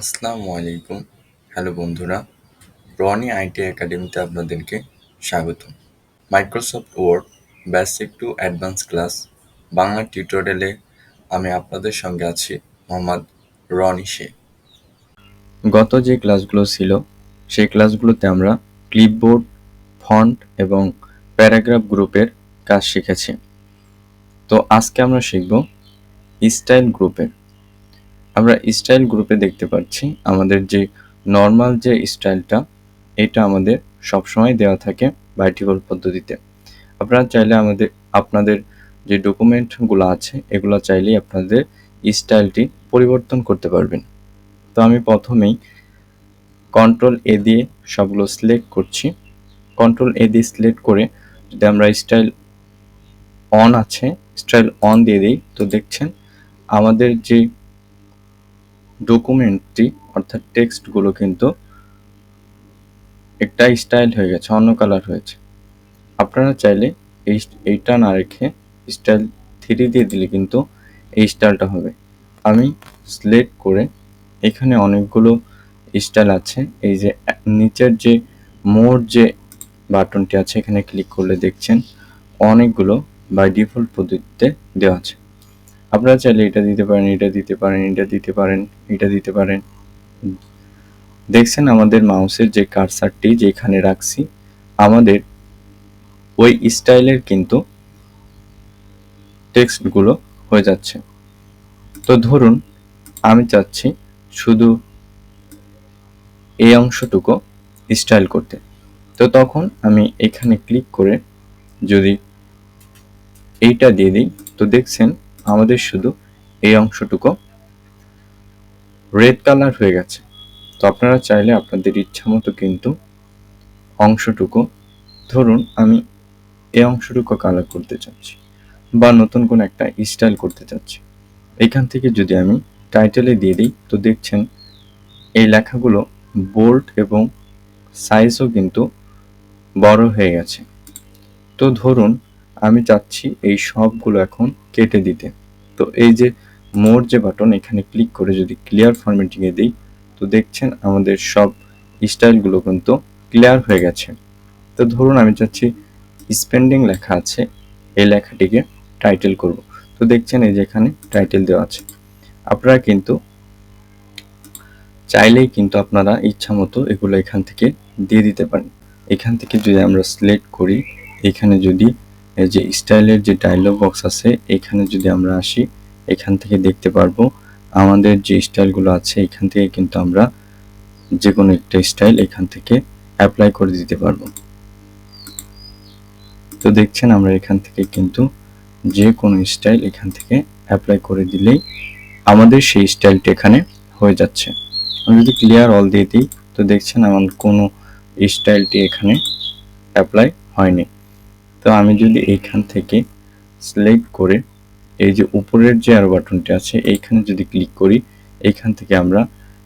আসসালামু আলাইকুম। হ্যালো বন্ধুরা, রনি আইটি একাডেমিতে আপনাদেরকে স্বাগত Microsoft Word basic to advance class Bangla টিউটোরিয়ালে আমি আপনাদের সঙ্গে আছি মোহাম্মদ রনি শেখ গত যে ক্লাসগুলো ছিল, সেই ক্লাসগুলোতে আমরা ক্লিপবোর্ড, ফন্ট এবং প্যারাগ্রাফ গ্রুপের কাজ শিখেছি। তো আজকে আমরা শিখব স্টাইল গ্রুপের। আমরা স্টাইল গ্রুপে দেখতে পাচ্ছি, আমাদের যে নর্মাল যে স্টাইলটা এটা আমাদের সবসময় দেওয়া থাকে ভার্টিকাল পদ্ধতিতে। আপনারা চাইলে আমাদের, আপনাদের যে ডকুমেন্টগুলো আছে, এগুলো চাইলেই আপনাদের স্টাইলটি পরিবর্তন করতে পারবেন। তো আমি প্রথমেই কন্ট্রোল এ দিয়ে সবগুলো সিলেক্ট করছি। কন্ট্রোল এ দিয়ে সিলেক্ট করে যদি আমরা স্টাইল অন আছে স্টাইল অন দিয়ে দিই, তো দেখছেন আমাদের যে ডকুমেন্টটি অর্থাৎ টেক্সটগুলো কিন্তু একটা স্টাইল হয়ে গেছে, অন্য কালার হয়েছে। আপনারা চাইলে এই এইটা না রেখে স্টাইল থ্রি দিয়ে দিলে কিন্তু এই স্টাইলটা হবে। আমি সিলেক্ট করে এখানে অনেকগুলো স্টাইল আছে। এই যে নিচের যে মোর যে বাটনটি আছে, এখানে ক্লিক করলে দেখছেন অনেকগুলো বাই ডিফল্ট পদ্ধতিতে দেওয়া আছে। আপনারা চাইলে এটা দিতে পারেন, এটা দিতে পারেন, এটা দিতে পারেন, এটা দিতে পারেন। দেখছেন আমাদের মাউসের যে কারসারটি যেখানে রাখছি, আমাদের ওই স্টাইলের কিন্তু টেক্সটগুলো হয়ে যাচ্ছে। তো ধরুন, আমি চাচ্ছি শুধু এই অংশটুকু স্টাইল করতে। তো তখন আমি এখানে ক্লিক করে যদি এইটা দিয়ে দিই, তো দেখছেন আমাদের শুধু এই অংশটুকু। রেড কালার হয়ে গেছে। তো আপনারা চাইলে আপনাদের ইচ্ছা মতো কিন্তু অংশটুকু, ধরুন আমি এই অংশটুকু কালার করতে চাচ্ছি বা নতুন কোনো একটা স্টাইল করতে চাচ্ছি। এখান থেকে যদি আমি টাইটেলে দিয়ে দিই, তো দেখছেন এই লেখাগুলো বোল্ড এবং সাইজও কিন্তু বড় হয়ে গেছে। তো ধরুন আমি চাচ্ছি এই সবগুলো এখন কেটে দিতে। তো এই যে মোর যে বাটন এখানে ক্লিক করে যদি ক্লিয়ার ফরম্যাটিংয়ে দিই, তো দেখছেন আমাদের সব স্টাইলগুলো কিন্তু ক্লিয়ার হয়ে গেছে। তো ধরুন আমি চাচ্ছি স্পেন্ডিং লেখা আছে, এই লেখাটিকে টাইটেল করব। তো দেখছেন এই যে এখানে টাইটেল দেওয়া আছে। আপনারা কিন্তু চাইলেই কিন্তু আপনারা ইচ্ছা মতো এগুলো এখান থেকে দিয়ে দিতে পারেন। এখান থেকে যদি আমরা সিলেক্ট করি, এখানে যদি যে স্টাইলের যে ডায়লগ বক্স আছে, এখানে যদি আমরা আসি, এখান থেকে দেখতে পারব আমাদের যে স্টাইলগুলো আছে, এখান থেকে কিন্তু আমরা যে কোনো একটা স্টাইল এখান থেকে অ্যাপ্লাই করে দিতে পারব। তো দেখছেন আমরা এখান থেকে কিন্তু যে কোনো স্টাইল এখান থেকে অ্যাপ্লাই করে দিলেই আমাদের সেই স্টাইলটি এখানে হয়ে যাচ্ছে। আমি যদি ক্লিয়ার অল দিয়ে দিই, তো দেখছেন আমার কোনো স্টাইলটি এখানে অ্যাপ্লাই হয়নি। তো আমি যদি এইখান থেকে সিলেক্ট করে এই যে উপরের যে আর বাটনটি আছে, এইখানে যদি ক্লিক করি, এইখান থেকে আমরা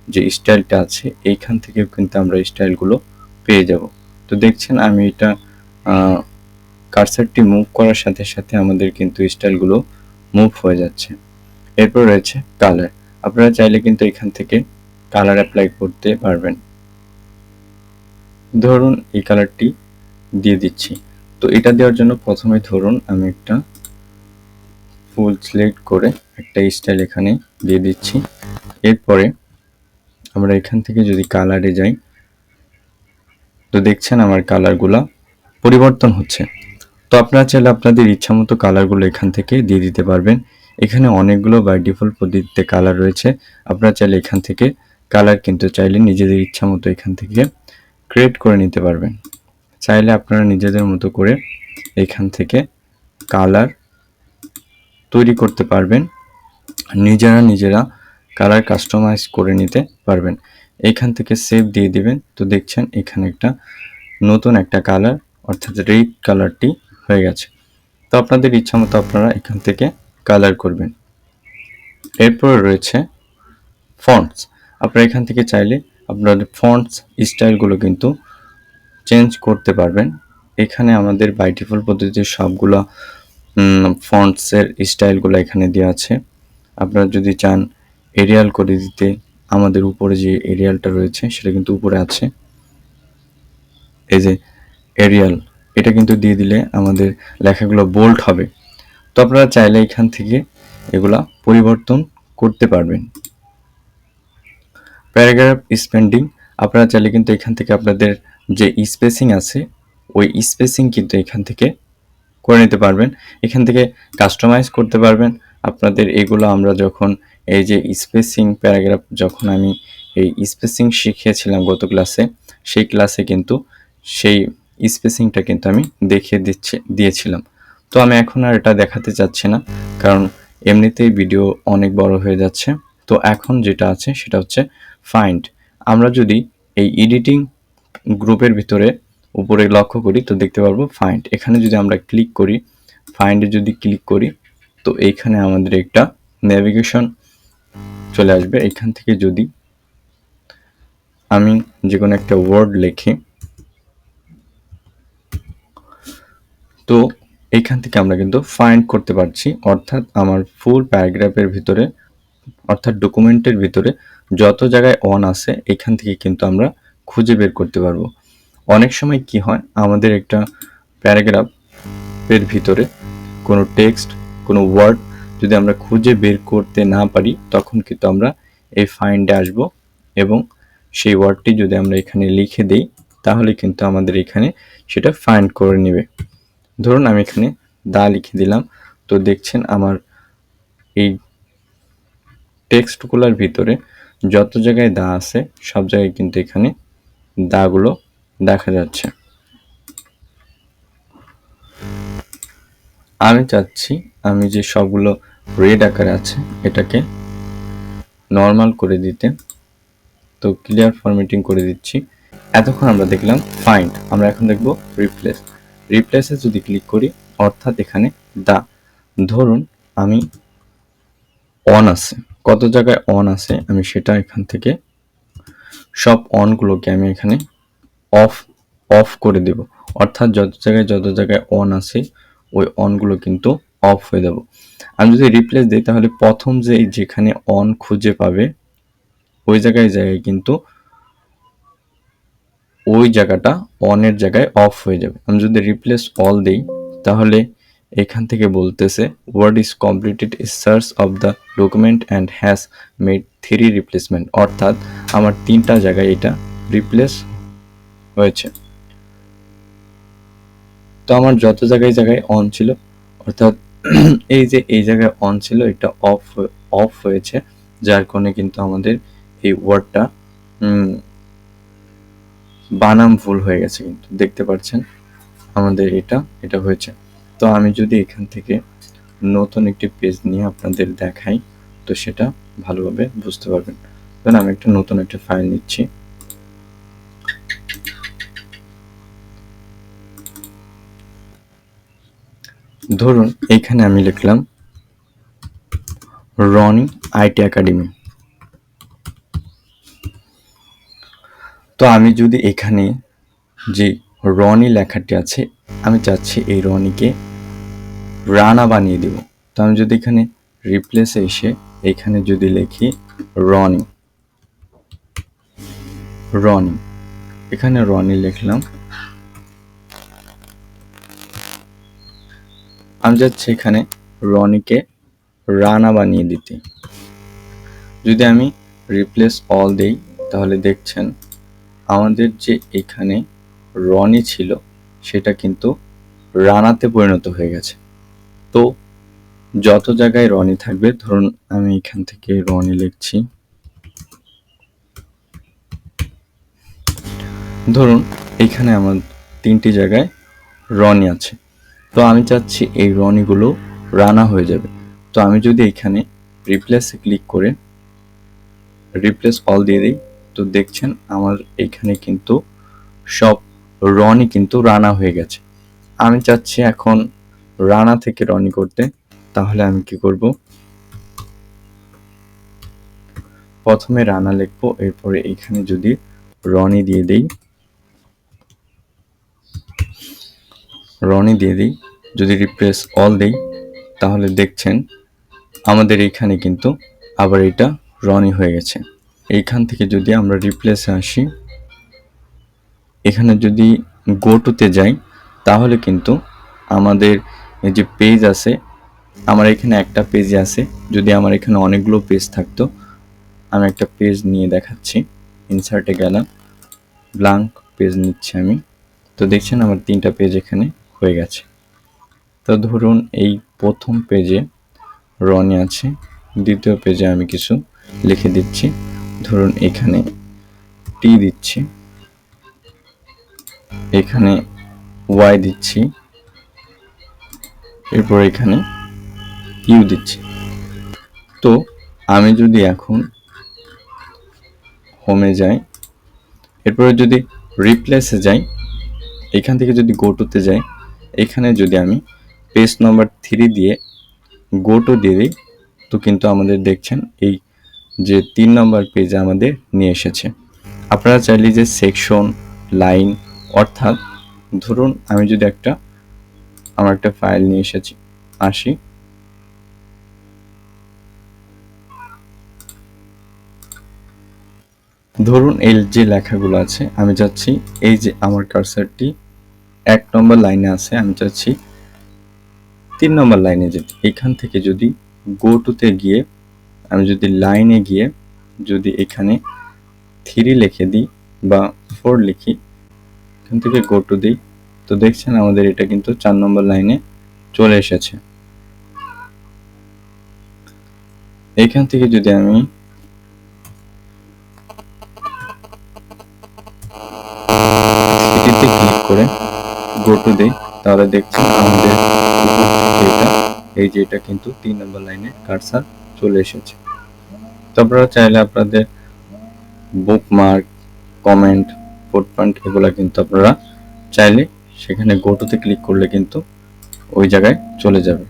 যে স্টাইলটা আছে, এইখান থেকেও কিন্তু আমরা স্টাইলগুলো পেয়ে যাব। তো দেখছেন আমি এটা কারসারটি মুভ করার সাথে সাথে আমাদের কিন্তু স্টাইলগুলো মুভ হয়ে যাচ্ছে। এরপর রয়েছে কালার আপনারা চাইলে কিন্তু এখান থেকে কালার অ্যাপ্লাই করতে পারবেন। ধরুন এই কালারটি দিয়ে দিচ্ছি। তো এটা দেওয়ার জন্য প্রথমে ধরুন আমি একটা ফুল সিলেক্ট করে একটা স্টাইল এখানে দিয়ে দিচ্ছি। এরপরে আমরা এখান থেকে যদি কালারে যাই, তো দেখছেন আমার কালারগুলো পরিবর্তন হচ্ছে। তো আপনারা চাইলে আপনাদের ইচ্ছা মতো কালারগুলো এখান থেকে দিয়ে দিতে পারবেন। এখানে অনেকগুলো বাই ডিফল্ট পদ্ধতিতে কালার রয়েছে। আপনারা চাইলে এখান থেকে কালার কিন্তু চাইলে নিজেদের ইচ্ছা মতো এখান থেকে ক্রিয়েট করে নিতে পারবেন। চাইলে আপনারা নিজেদের মতো করে এখান থেকে কালার তৈরি করতে পারবেন। নিজেরা নিজেরা কালার কাস্টমাইজ করে নিতে পারবেন। এখান থেকে সেভ দিয়ে দিবেন। তো দেখছেন এখানে একটা নতুন একটা কালার, অর্থাৎ রেড কালারটি হয়ে গেছে। তো আপনাদের ইচ্ছা মতো আপনারা এখান থেকে কালার করবেন। এরপর রয়েছে ফন্টস আপনারা এখান থেকে চাইলে আপনাদের ফন্টস স্টাইলগুলো কিন্তু চেঞ্জ করতে পারবেন। এখানে আমাদের বাই ডিফল্ট পদ্ধতিতে সবগুলো ফন্টসের স্টাইলগুলো এখানে দেওয়া আছে। আপনারা যদি চান এরিয়াল করে দিতে, আমাদের উপরে যে এরিয়ালটা রয়েছে সেটা কিন্তু উপরে আছে। এই যে এরিয়াল এটা কিন্তু দিয়ে দিলে আমাদের লেখাগুলো বোল্ড হবে। তো আপনারা চাইলে এখান থেকে এগুলা পরিবর্তন করতে পারবেন। প্যারাগ্রাফ স্পেন্ডিং আপনারা চাইলে কিন্তু এখান থেকে আপনাদের যে স্পেসিং আছে, ওই স্পেসিং কিন্তু এখান থেকে করে নিতে পারবেন। এখান থেকে কাস্টমাইজ করতে পারবেন। আপনাদের এগুলো আমরা যখন এই যে স্পেসিং প্যারাগ্রাফ যখন আমি এই স্পেসিং শিখিয়েছিলাম গত ক্লাসে সেই ক্লাসে কিন্তু সেই স্পেসিংটা কিন্তু আমি দেখিয়ে দিচ্ছে, দিয়েছিলাম। তো আমি এখন আর এটা দেখাতে চাচ্ছি না, কারণ এমনিতেই ভিডিও অনেক বড় হয়ে যাচ্ছে। তো এখন যেটা আছে সেটা হচ্ছে ফাইন্ড আমরা যদি এই এডিটিং গ্রুপের ভিতরে উপরে লক্ষ্য করি, তো দেখতে পারব ফাইন্ড এখানে যদি আমরা ক্লিক করি ফাইন্ডে যদি ক্লিক করি, তো এইখানে আমাদের একটা নেভিগেশন চলে আসবে। এখান থেকে যদি আমি যে কোনো একটা ওয়ার্ড লিখি, তো এইখান থেকে আমরা কিন্তু ফাইন্ড করতে পারছি। অর্থাৎ আমার ফুল প্যারাগ্রাফের ভিতরে, অর্থাৎ ডকুমেন্টের ভিতরে যত জায়গায় অন আছে, এখান থেকে কিন্তু আমরা খুঁজে বের করতে পারব। অনেক সময় কি হয়, আমাদের একটা প্যারাগ্রাফের ভিতরে কোনো টেক্সট, কোনো ওয়ার্ড যদি আমরা খুঁজে বের করতে না পারি, তখন কিন্তু আমরা এই ফাইন্ডে আসব এবং সেই ওয়ার্ডটি যদি আমরা এখানে লিখে দিই, তাহলে কিন্তু আমাদের এখানে সেটা ফাইন্ড করে নেবে। ধরুন আমি এখানে দা লিখে দিলাম, তো দেখছেন আমার এই টেক্সটগুলোর ভিতরে যত জায়গায় দা আছে, সব জায়গায় কিন্তু এখানে দাগুলো দেখা যাচ্ছে। আমি চাচ্ছি আমি যে সবগুলো রেড আকারে আছে, এটাকে নর্মাল করে দিতে। তো ক্লিয়ার ফরম্যাটিং করে দিচ্ছি। এতক্ষণ আমরা দেখলাম ফাইন্ড আমরা এখন দেখব রিপ্লেস রিপ্লেসে যদি ক্লিক করি, অর্থাৎ এখানে দা, ধরুন আমি অন আছে। কত জায়গায় অন আছে, আমি সেটা এখান থেকে সব অনগুলোকে আমি এখানে অফ অফ করে দেব। অর্থাৎ যত জায়গায় যত জায়গায় অন আছে, ওই অনগুলো কিন্তু অফ হয়ে যাব। আমি যদি রিপ্লেস দিই, তাহলে প্রথম যে যেখানে অন খুঁজে পাবে, ওই জায়গায় জায়গায় কিন্তু ওই জায়গাটা অনের জায়গায় অফ হয়ে যাবে। আমি যদি রিপ্লেস অল দিই, তাহলে এখান থেকে বলতেছে word is completed is search of the document and has made three replacement অর্থাৎ, আমার তিনটা জায়গায় এটা রিপ্লেস হয়েছে। তো আমার যত জায়গায় জায়গায় অন ছিল, অর্থাৎ এই যে এই জায়গায় অন ছিল, এটা অফ অফ হয়েছে, যার কারণে কিন্তু আমাদের এই ওয়ার্ডটা বানাম ভুল হয়ে গেছে কিন্তু। দেখতে পাচ্ছেন, আমাদের এটা এটা হয়েছে। তো আমি যদি এখান থেকে নতুন একটি পেজ নিয়ে আপনাদের দেখাই, তো সেটা ভালোভাবে বুঝতে পারবেন। ধরুন আমি একটা নতুন একটা ফাইল নিচ্ছি। ধরুন এইখানে আমি লিখলাম, রনি আইটি একাডেমি। তো আমি যদি এখানে যে রনি লেখাটি আছে, আমি চাচ্ছি এই রনিকে রানা বানিয়ে দেব। তো আমি যদি এখানে রিপ্লেসে এসে এখানে যদি লিখি রনি। রনি। এখানে রনি লিখলাম। আমি যাচ্ছি এখানে রনিকে রানা বানিয়ে দিতে। যদি আমি রিপ্লেস অল দেই, তাহলে দেখছেন আমাদের যে এখানে রনি ছিল, সেটা কিন্তু রানাতে পরিণত হয়ে গেছে। তো যত জায়গায় রনি থাকবে, ধরুন আমি এখান থেকে রনি লিখছি। ধরুন এখানে আমার তিনটি জায়গায় রনি আছে। তো আমি চাচ্ছি এই রনিগুলো রানা হয়ে যাবে। তো আমি যদি এখানে রিপ্লেসে ক্লিক করে রিপ্লেস অল দিয়ে দিই, তো দেখছেন আমার এখানে কিন্তু সব রনি কিন্তু রানা হয়ে গেছে। আমি চাচ্ছি এখন রানা থেকে রনি করতে, তাহলে আমি কি করব? প্রথমে রানা লিখব, এরপরে এখানে যদি রনি দিয়ে দিই, রনি দিয়ে দিই, যদি রিপ্লেস অল দেই, তাহলে দেখছেন আমাদের এখানে কিন্তু আবার এটা রনি হয়ে গেছে। এইখান থেকে যদি আমরা রিপ্লেসে আসি, এখানে যদি গো টুতে যাই, তাহলে কিন্তু আমাদের এই যে পেজ আছে, আমার এখানে একটা পেজে আছে। যদি আমার এখানে অনেকগুলো পেজ থাকতো, আমি একটা পেজ নিয়ে দেখাচ্ছি। ইনসার্টে গেলাম ব্লাঙ্ক পেজ নিচ্ছি আমি। তো দেখছেন আমার তিনটা পেজ এখানে হয়ে গেছে। তো ধরুন এই প্রথম পেজে রনি আছে, দ্বিতীয় পেজে আমি কিছু লিখে দিচ্ছি। ধরুন এখানে টি দিচ্ছি, এখানে ওয়াই দিচ্ছি। এরপর এখানে ইউ দিচ্ছি। তো আমি যদি এখন হোমে যাই, এরপরে যদি রিপ্লেসে যাই, এখান থেকে যদি গো টুতে যাই, এখানে যদি আমি পেজ নাম্বার থ্রি দিয়ে গো টু দিয়ে দিই, তো কিন্তু আমাদের দেখছেন এই যে তিন নম্বর পেজ আমাদের নিয়ে এসেছে। আপনারা চাইলে যে সেকশন লাইন অর্থাৎ ধরুন আমি যদি একটা আমার একটা ফাইল নিয়ে এসেছি। আসি। ধরুন এই যে লেখাগুলো আছে, আমি চাচ্ছি এই যে আমার কারসারটি এক নম্বর লাইনে আছে, আমি চাচ্ছি তিন নম্বর লাইনে যেতে। এখান থেকে যদি গো টুতে গিয়ে, আমি যদি লাইনে গিয়ে যদি এখানে থ্রি লিখে দিই বা ফোর লিখি, এখান থেকে গো টু দিই তো দেখছেন আমাদের এটা কিন্তু চার নম্বর লাইনে চলে এসেছে। এখান থেকে যদি আমি ক্লিক করে গো টু দেই, তাহলে দেখছেন আমাদের এটা, এই যে এটা কিন্তু তিন নম্বর লাইনে কারসার চলে এসেছে। তো আপনারা চাইলে আপনাদের বুকমার্ক কমেন্ট ফুটপ্রিন্ট এগুলো কিন্তু আপনারা চাইলে সেখানে গোটোতে ক্লিক করলে কিন্তু ওই জায়গায় চলে যাবে।